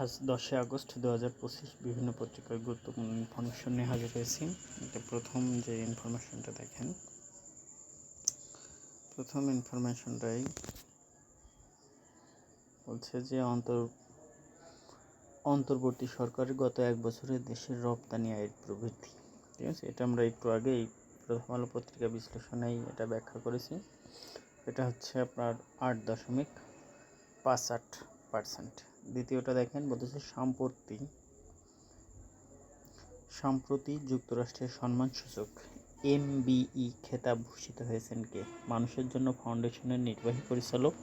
আজ দশই আগস্ট দু হাজার পঁচিশ, বিভিন্ন পত্রিকায় গুরুত্বপূর্ণ ইনফরমেশন নিয়ে হাজির হয়েছি। এটা প্রথম যে ইনফরমেশনটা দেখেন। প্রথম ইনফরমেশনটাই বলছে যে অন্তর অন্তর্বর্তী সরকারের গত এক বছরে দেশের রপ্তানি আয়ের প্রবৃদ্ধি। ঠিক আছে? এটা আমরা একটু আগেই প্রথম আলো পত্রিকা বিশ্লেষণেই এটা ব্যাখ্যা করেছি। এটা হচ্ছে আপনার আট দশমিক পাঁচ আট পার্সেন্ট দ্বিতীয়টা দেখেন, বলতেছে সম্পত্তি সম্প্রতি যুক্তরাষ্ট্রের সম্মানসূচক এমবিই খেতাব ভূষিত হয়েছেন কে? মানুষের জন্য ফাউন্ডেশনের নির্বাহী পরিচালক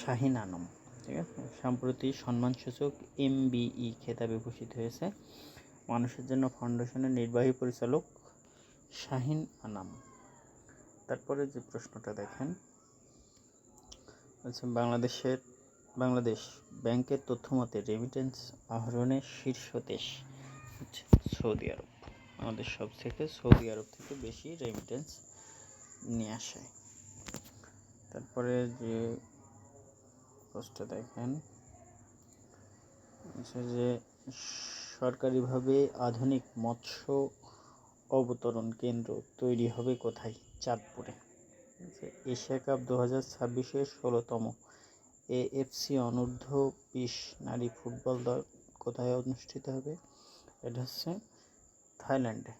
শাহিন আনম, ঠিক আছে? সম্প্রতি সম্মানসূচক এমবিই খেতাবে ভূষিত হয়েছে মানুষের জন্য ফাউন্ডেশনের নির্বাহী পরিচালক শাহিন আনাম। তারপরে যে প্রশ্নটা দেখেন আচ্ছা বাংলাদেশের বাংলাদেশ ব্যাংকের তথ্য মতে রেমিটেন্স আহরণের শীর্ষ দেশ হচ্ছে সৌদি আরব। আমাদের সব থেকে সৌদি আরব থেকে বেশি রেমিটেন্স নিয়ে আসে। তারপরে যে পোস্টটা দেখেন যে সরকারিভাবে আধুনিক মৎস্য অবতরণ কেন্দ্র তৈরি হবে কোথায়? চাঁদপুরে। এশিয়া কাপ দু হাজার ছাব্বিশের ষোলোতম এএফসি অনূর্ধ্ব বিশ নারী ফুটবল দল কোথায় অনুষ্ঠিত হবে? এটা হচ্ছে থাইল্যান্ডে।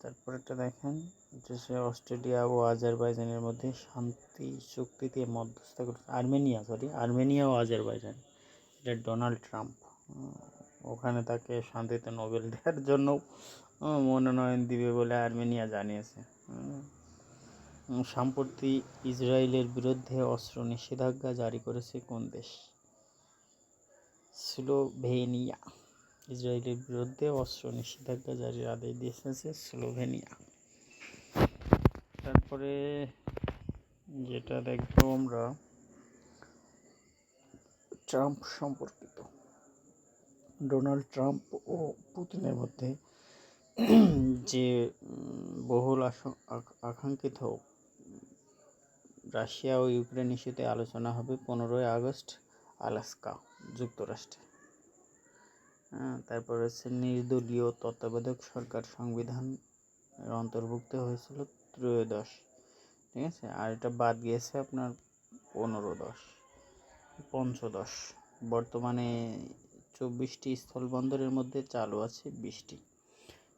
তারপরেটা দেখেন হচ্ছে অস্ট্রেলিয়া ও আজারবাইজানের মধ্যে শান্তি চুক্তিতে মধ্যস্থতা করে আর্মেনিয়া সরি আর্মেনিয়া ও আজারবাইজান। এটা ডোনাল্ড ট্রাম্প। ওখানে তাকে শান্তিতে নোবেল দেওয়ার জন্য মনোনয়ন দিবে বলে আর্মেনিয়া জানিয়েছে। সম্প্রতি ইসরায়েলের বিরুদ্ধে অস্ত্র নিষেধাজ্ঞা জারি করেছে কোন দেশ? স্লোভেনিয়া। ইসরায়েলের বিরুদ্ধে অস্ত্র নিষেধাজ্ঞা জারির আদেশ দিয়েছে স্লোভেনিয়া। তারপরে যেটা দেখব আমরা, ট্রাম্প সম্পর্কিত। ডোনাল্ড ট্রাম্প ও পুতিনের মধ্যে যে বহুল আকাঙ্ক্ষিত রাশিয়া ও ইউক্রেন ইস্যুতে আলোচনা হবে পনেরোই আগস্ট আলাস্কা যুক্তরাষ্ট্রে। হ্যাঁ তারপর হচ্ছে নির্দলীয় তত্ত্বাবধায়ক সরকার সংবিধান অন্তর্ভুক্ত হয়েছিল ত্রয়োদশ। ঠিক আছে? আর এটা বাদ গিয়েছে আপনার পনেরো দশ পঞ্চদশ। বর্তমানে চব্বিশটি স্থলবন্দরের মধ্যে চালু আছে বিশটি।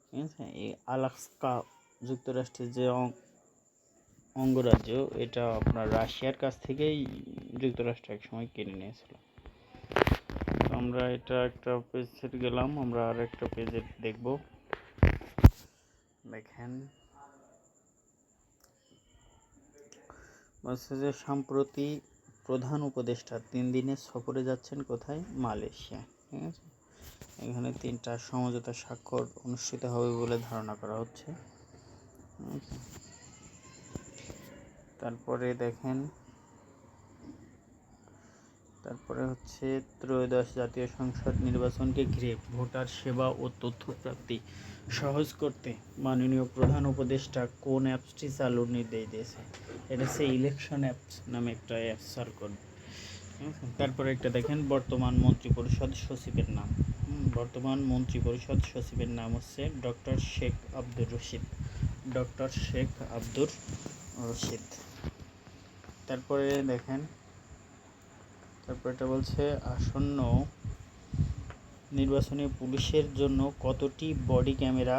ঠিক আছে? এই আলাস্কা যুক্তরাষ্ট্রের যে অঙ্গরাজ্য, এটা আপনার রাশিয়ার কাছ থেকেই যুক্তরাষ্ট্র এক সময় কিনে নিয়েছিল। আমরা এটা একটা পেজ গেলাম, আমরা আর একটা পেজে দেখব। দেখেন। যে, সম্প্রতি প্রধান উপদেষ্টা তিন দিনের সফরে যাচ্ছেন কোথায়? মালয়েশিয়া। ঠিক আছে? এখানে তিনটা সমঝোতা স্বাক্ষর অনুষ্ঠিত হবে বলে ধারণা করা হচ্ছে. তারপরে দেখেন, তারপরে হচ্ছে ত্রয়োদশ জাতীয় সংসদ নির্বাচনকে ঘিরে ভোটার সেবা ও তথ্য প্রাপ্তি সহজ করতে মাননীয় প্রধান উপদেষ্টা কোন অ্যাপসটি চালুর নির্দেশ দিয়েছে? এটা হচ্ছে ইলেকশন অ্যাপস নামে একটা অ্যাপস চালু করবে তারপরে একটা দেখেন, বর্তমান মন্ত্রী পরিষদ সচিবের নাম। বর্তমান মন্ত্রী পরিষদ সচিবের নাম হচ্ছে ডক্টর শেখ আব্দুর রশিদ। ডক্টর শেখ আব্দুর রশিদ। তারপরে দেখেন, তারপর এটা বলছে আসন্ন নির্বাচনে পুলিশের জন্য কতটি বডি ক্যামেরা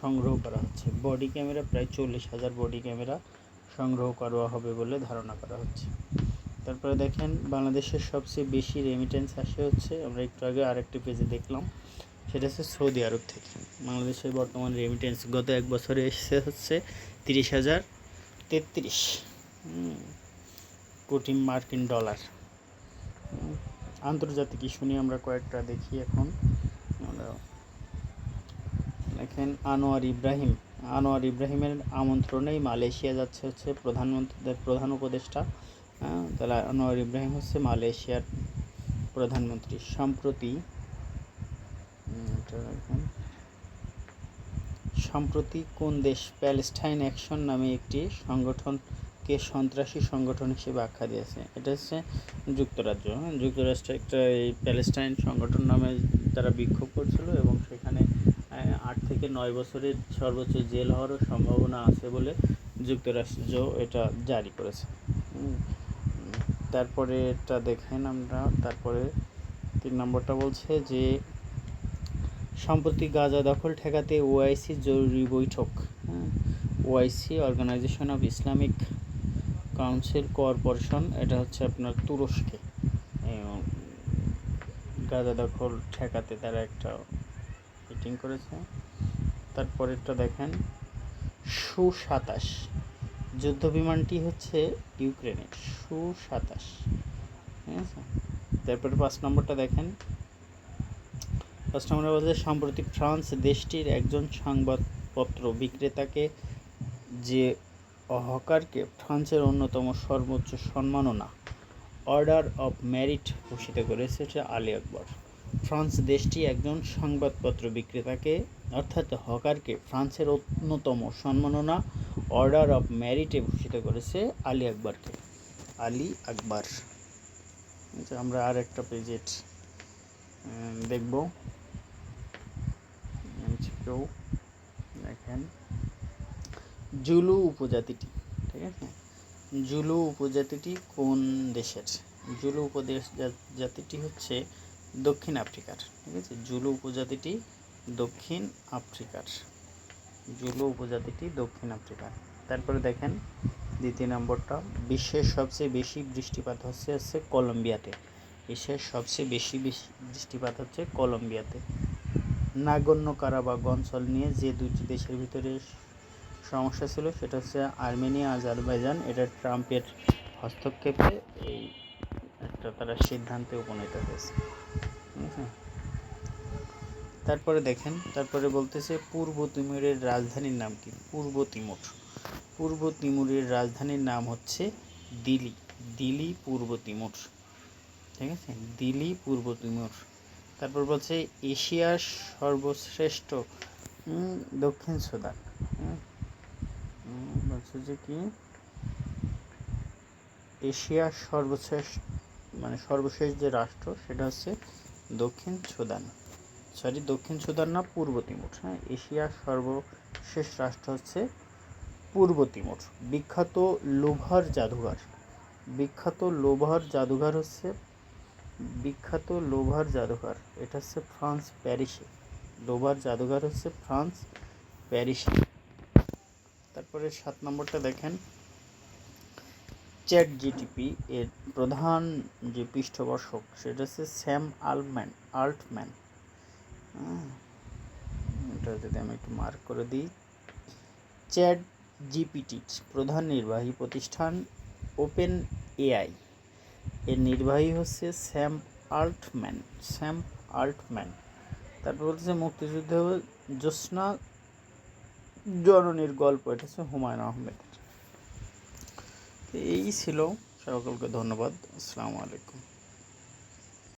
সংগ্রহ করা হচ্ছে? বডি ক্যামেরা প্রায় চল্লিশ হাজার বডি ক্যামেরা সংগ্রহ করা হবে বলে ধারণা করা হচ্ছে। তারপরে দেখেন, বাংলাদেশের সবচেয়ে বেশি রেমিটেন্স আসে হচ্ছে, আমরা একটু আগে আরেকটি পেজে দেখলাম, সেটা হচ্ছে সৌদি আরব থেকে। বাংলাদেশের বর্তমান রেমিটেন্স গত এক বছরে এসেছে হচ্ছে তিরিশ হাজার তেত্রিশ। কোটি মার্কিন ডলার। আন্তর্জাতিক ইস্যু নিয়ে আমরা কয়েকটা দেখি এখন। দেখেন আনোয়ার ইব্রাহিম। আনোয়ার ইব্রাহিমের আমন্ত্রণেই মালয়েশিয়া যাচ্ছে হচ্ছে প্রধানমন্ত্রীদের প্রধান উপদেষ্টা। হ্যাঁ তাহলে আনোয়ার ইব্রাহিম হচ্ছে মালয়েশিয়ার প্রধানমন্ত্রী। সম্প্রতি সম্প্রতি কোন দেশ প্যালেস্টাইন অ্যাকশন নামে একটি সংগঠন কে সন্ত্রাসী সংগঠন হিসেবে আখ্যা দিয়েছে? এটা হচ্ছে যুক্তরাজ্য। যুক্তরাষ্ট্র একটা এই প্যালেস্টাইন সংগঠন নামে তারা বিক্ষোভ করছিল এবং সেখানে আট থেকে নয় বছরের সর্বোচ্চ জেল হওয়ারও সম্ভাবনা আছে বলে যুক্তরাষ্ট্র এটা জারি করেছে। তারপরে এটা দেখেন আমরা, তারপরে তিন নম্বরটা বলছে যে, সম্প্রতি গাজা দখল ঠেকাতে ওআইসি জরুরি বৈঠক। হ্যাঁ OIC organisation of Islamic council corporation, এটা হচ্ছে আপনার তুরস্কে। গাজা দখল ঠেকাতে তারা একটা মিটিং করেছে। তারপরেরটা দেখেন সু সাতাশ যুদ্ধ বিমানটি হচ্ছে ইউক্রেনের সু সাতাশ ঠিক আছে? তারপরে পাঁচ নম্বরটা দেখেন। পাঁচ নম্বরে বলছে সাম্প্রতিক ফ্রান্স দেশটির একজন সংবাদপত্র বিক্রেতাকে যে হকারকে ফ্রান্সের অন্যতম সর্বোচ্চ সম্মাননা অর্ডার অফ মেরিট ঘোষিত করেছে আলী আকবর। ফ্রান্স দেশটি একজন সংবাদপত্র বিক্রেতাকে অর্থাৎ হকারকে ফ্রান্সের অন্যতম সম্মাননা অর্ডার অব মেরিটে ভূষিত করেছে আলী আকবরকে। আলী আকবর। আচ্ছা, আমরা আর একটা পেজেট দেখব। কেউ দেখেন। জুলু উপজাতিটি, ঠিক আছে? জুলু উপজাতিটি কোন দেশের? জুলু উপদেশ জাতিটি হচ্ছে দক্ষিণ আফ্রিকার, ঠিক আছে? জুলু উপজাতিটি দক্ষিণ আফ্রিকার। জুলু উপজাতিটি দক্ষিণ আফ্রিকার। তারপরে দেখেন, দ্বিতীয় নম্বরটা, বিশ্বের সবচেয়ে বেশি বৃষ্টিপাত হচ্ছে হচ্ছে কলম্বিয়াতে। বিশ্বের সবচেয়ে বেশি বেশি বৃষ্টিপাত হচ্ছে কলম্বিয়াতে। নাগণ্য কারাবাগ অঞ্চল নিয়ে যে দুটি দেশের ভিতরে সমস্যা ছিল, সেটা হচ্ছে আর্মেনিয়া, আজারবাইজান, এটা ট্রাম্পের হস্তক্ষেপে এই একটা তারা সিদ্ধান্তে উপনীত হয়েছে। তারপরে দেখেন, তারপরে বলতেছে পূর্ব তিমুরের রাজধানীর নাম কি? পূর্ব তিমুর। পূর্ব তিমুরের রাজধানীর নাম হচ্ছে দিল্লি। দিল্লি, পূর্ব তিমুর। ঠিক আছে? দিল্লি, পূর্ব তিমুর। তারপর বলছে এশিয়ার সর্বশ্রেষ্ঠ দক্ষিণ সুদান। বলছে যে কি? এশিয়ার সর্বশেষ মানে সর্বশেষ যে রাষ্ট্র, সেটা হচ্ছে দক্ষিণ সুদান। সরি দক্ষিণ সুদান না, পূর্ব তিমুর। হ্যাঁ এশিয়ার সর্বশেষ রাষ্ট্র হচ্ছে পূর্ব তিমুর। বিখ্যাত লোভার জাদুঘর। বিখ্যাত লোভার জাদুঘর হচ্ছে, বিখ্যাত লোভার জাদুঘর। এটা হচ্ছে ফ্রান্স প্যারিসে। লোভার জাদুঘর হচ্ছে ফ্রান্স প্যারিসে। তারপরে সাত নম্বরটা দেখেন। চ্যাট জিটিপি এর প্রধান যে পৃষ্ঠপোষক সেটা হচ্ছে স্যাম আলম্যান আল্টম্যান। হ্যাঁ, এটা যদি আমি একটু মার্ক করে দিই। চ্যাট জিপিটির প্রধান নির্বাহী প্রতিষ্ঠান ওপেন এআই এর নির্বাহী হচ্ছে স্যাম আল্টম্যান স্যাম আল্টম্যান। তারপর বলতেছে মুক্তিযুদ্ধ জ্যোৎস্না জননীর গল্প এটা হচ্ছে হুমায়ুন আহমেদের। এই ছিল সকলকে ধন্যবাদ। আসসালামু আলাইকুম।